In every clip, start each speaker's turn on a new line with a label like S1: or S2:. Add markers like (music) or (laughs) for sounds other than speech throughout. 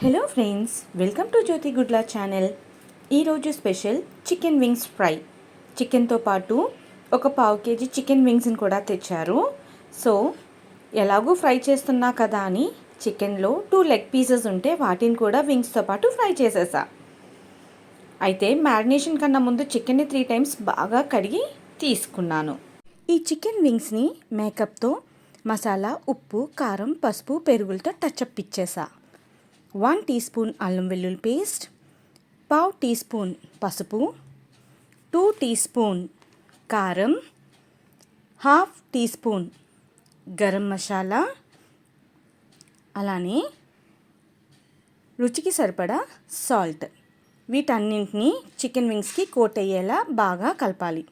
S1: Hello friends welcome to Jyothi Gudla channel ఈరోజు special chicken wings fry చికెన్తో పాటు ఒక పావు కేజీ చికెన్ వింగ్స్ని కూడా తెచ్చారు. సో ఎలాగూ ఫ్రై చేస్తున్నా కదా అని చికెన్లో టూ లెగ్ పీసెస్ ఉంటే వాటిని కూడా వింగ్స్తో పాటు ఫ్రై చేసేసా. అయితే మ్యారినేషన్ కన్నా ముందు చికెన్ని త్రీ టైమ్స్ బాగా కడిగి తీసుకున్నాను. ఈ చికెన్ వింగ్స్ని మేకప్తో మసాలా ఉప్పు కారం పసుపు పెరుగులతో టచ్అప్ ఇచ్చేసా. వన్ టీ స్పూన్ అల్లం వెల్లుల్లి పేస్ట్ పావు టీ స్పూన్ పసుపు టూ టీ స్పూన్ కారం half teaspoon garam masala అలానే రుచికి సరిపడా సాల్ట్. వీటన్నింటినీ చికెన్ వింగ్స్కి కోట్ అయ్యేలా బాగా కలపాలి.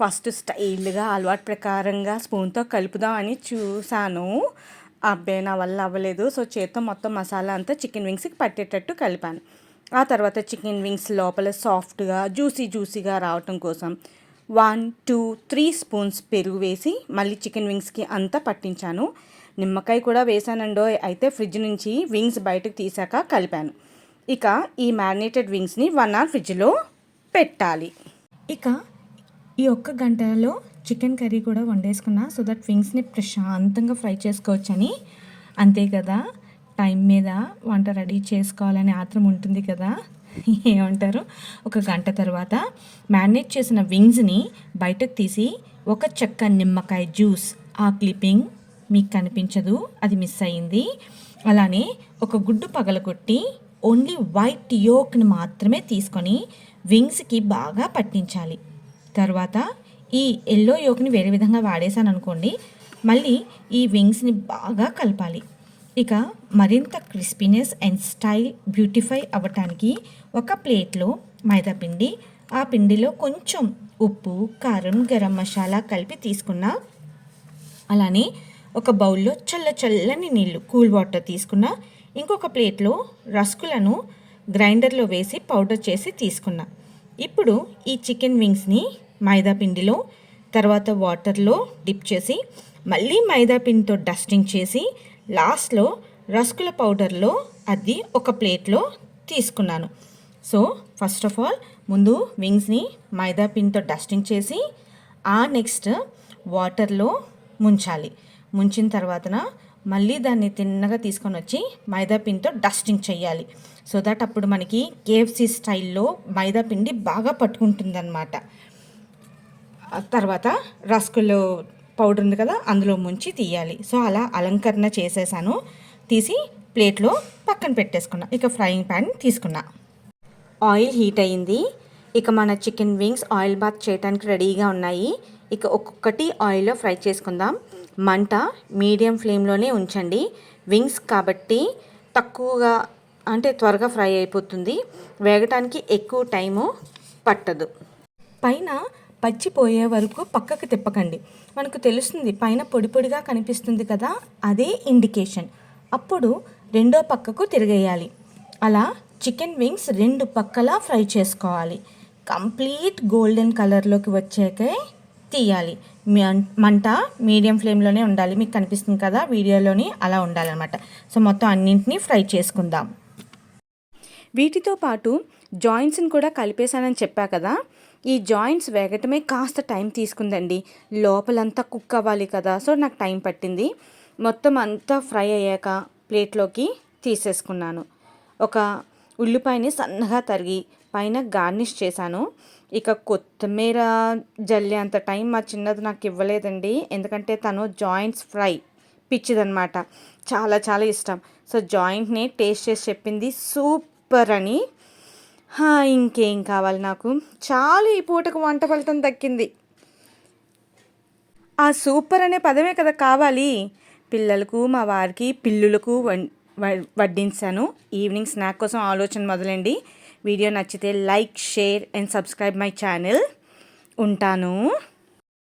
S1: ఫస్ట్ స్టైల్గా అలవాటు ప్రకారంగా స్పూన్తో కలుపుదామని చూశాను అబ్బాయి నా వల్ల అవ్వలేదు. సో చేత్తో మొత్తం మసాలా అంతా చికెన్ వింగ్స్కి పట్టేటట్టు కలిపాను. ఆ తర్వాత చికెన్ వింగ్స్ లోపల సాఫ్ట్గా జ్యూసీ జ్యూసీగా రావటం కోసం వన్ టూ త్రీ స్పూన్స్ పెరుగు వేసి మళ్ళీ చికెన్ వింగ్స్కి అంతా పట్టించాను. నిమ్మకాయ కూడా వేసానండో అయితే ఫ్రిడ్జ్ నుంచి వింగ్స్ బయటకు తీసాక కలిపాను. ఇక ఈ మ్యారినేటెడ్ వింగ్స్ని వన్ అవర్ ఫ్రిడ్జ్లో పెట్టాలి. ఇక ఈ ఒక్క గంటలో చికెన్ కర్రీ కూడా వండేసుకున్నా. సో దట్ వింగ్స్ని ప్రశాంతంగా ఫ్రై చేసుకోవచ్చని. అంతే కదా? టైం మీద వంట రెడీ చేసుకోవాలని ఆత్రం ఉంటుంది కదా? (laughs) ఏమంటారు? ఒక గంట తర్వాత మ్యారినేట్ చేసిన వింగ్స్ని బయటకు తీసి ఒక చెక్క నిమ్మకాయ జ్యూస్. ఆ క్లిప్పింగ్ మీకు కనిపించదు అది మిస్ అయింది అలానే ఒక గుడ్డు పగలగొట్టి ఓన్లీ వైట్ యోక్ని మాత్రమే తీసుకొని వింగ్స్కి బాగా పట్టించాలి. తర్వాత ఈ ఎల్లో యోక్ని వేరే విధంగా వాడేసాను అనుకోండి మళ్ళీ ఈ వింగ్స్ని బాగా కలపాలి. ఇక మరింత క్రిస్పీనెస్ అండ్ స్టైల్ బ్యూటిఫై అవ్వటానికి ఒక ప్లేట్లో మైదా పిండి ఆ పిండిలో కొంచెం ఉప్పు కారం గరం మసాలా కలిపి తీసుకున్న అలానే ఒక బౌల్లో చల్ల చల్లని నీళ్ళు కూల్ వాటర్ తీసుకున్న ఇంకొక ప్లేట్లో రస్కులను గ్రైండర్లో వేసి పౌడర్ చేసి తీసుకున్నా. ఇప్పుడు ఈ చికెన్ వింగ్స్ని మైదా పిండిలో తర్వాత వాటర్లో డిప్ చేసి మళ్ళీ మైదా పిండితో డస్టింగ్ చేసి లాస్ట్లో రస్కుల పౌడర్లో అది ఒక ప్లేట్లో తీసుకున్నాను. సో ఫస్ట్ ఆఫ్ ఆల్ ముందు వింగ్స్ని మైదా పిండితో డస్టింగ్ చేసి ఆ నెక్స్ట్ వాటర్లో ముంచాలి. ముంచిన తర్వాతన మళ్ళీ దాన్ని తిన్నగా తీసుకొని వచ్చి మైదా పిండితో డస్టింగ్ చేయాలి. సో దట్ అప్పుడు మనకి కేఎఫ్సి స్టైల్లో మైదా పిండి బాగా పట్టుకుంటుందన్నమాట. తర్వాత రస్కుల్లో పౌడర్ ఉంది కదా అందులో ముంచి తీయాలి. సో అలా అలంకరణ చేసేసాను. తీసి ప్లేట్లో పక్కన పెట్టేసుకున్నా. ఇక ఫ్రైయింగ్ ప్యాన్ తీసుకున్నా. ఆయిల్ హీట్ అయింది. ఇక మన చికెన్ వింగ్స్ ఆయిల్ బాత్ చేయడానికి రెడీగా ఉన్నాయి. ఇక ఒక్కొక్కటి ఆయిల్లో ఫ్రై చేసుకుందాం. మంట మీడియం ఫ్లేమ్లోనే ఉంచండి. వింగ్స్ కాబట్టి తక్కువగా అంటే త్వరగా ఫ్రై అయిపోతుంది. వేగటానికి ఎక్కువ టైము పట్టదు. పైన పచ్చిపోయే వరకు పక్కకు తిప్పకండి. మనకు తెలుస్తుంది పైన పొడి పొడిగా కనిపిస్తుంది కదా అదే ఇండికేషన్ అప్పుడు రెండో పక్కకు తిరిగేయాలి. అలా చికెన్ వింగ్స్ రెండు పక్కలా ఫ్రై చేసుకోవాలి. కంప్లీట్ గోల్డెన్ కలర్లోకి వచ్చాకే తీయాలి. మంట మీడియం ఫ్లేమ్లోనే ఉండాలి. మీకు కనిపిస్తుంది కదా వీడియోలోని అలా ఉండాలన్నమాట. సో మొత్తం అన్నింటినీ ఫ్రై చేసుకుందాం. వీటితో పాటు జాయింట్స్ని కూడా కలిపేశానని చెప్పా కదా. ఈ జాయింట్స్ వేగటమే కాస్త టైం తీసుకుందండి. లోపలంతా కుక్ అవ్వాలి కదా సో నాకు టైం పట్టింది. మొత్తం అంతా ఫ్రై అయ్యాక ప్లేట్లోకి తీసేసుకున్నాను. ఒక ఉల్లిపాయని సన్నగా తరిగి పైన గార్నిష్ చేశాను. ఇక కొత్తిమీర జల్లి అంత టైం మా చిన్నది నాకు ఇవ్వలేదండి. ఎందుకంటే తను జాయింట్స్ ఫ్రై పిచ్చిదనమాట. చాలా చాలా ఇష్టం. సో జాయింట్ని టేస్ట్ చేసి చెప్పింది సూప్ సూపర్ అని. ఇంకేం కావాలి నాకు? చాలు ఈ పూటకు వంట ఫలితం దక్కింది. ఆ సూపర్ అనే పదమే కదా కావాలి. పిల్లలకు మా వారికి పిల్లులకు వడ్డించాను. ఈవినింగ్ స్నాక్ కోసం ఆలోచన మొదలండి. వీడియో నచ్చితే like share and subscribe my channel. ఉంటాను.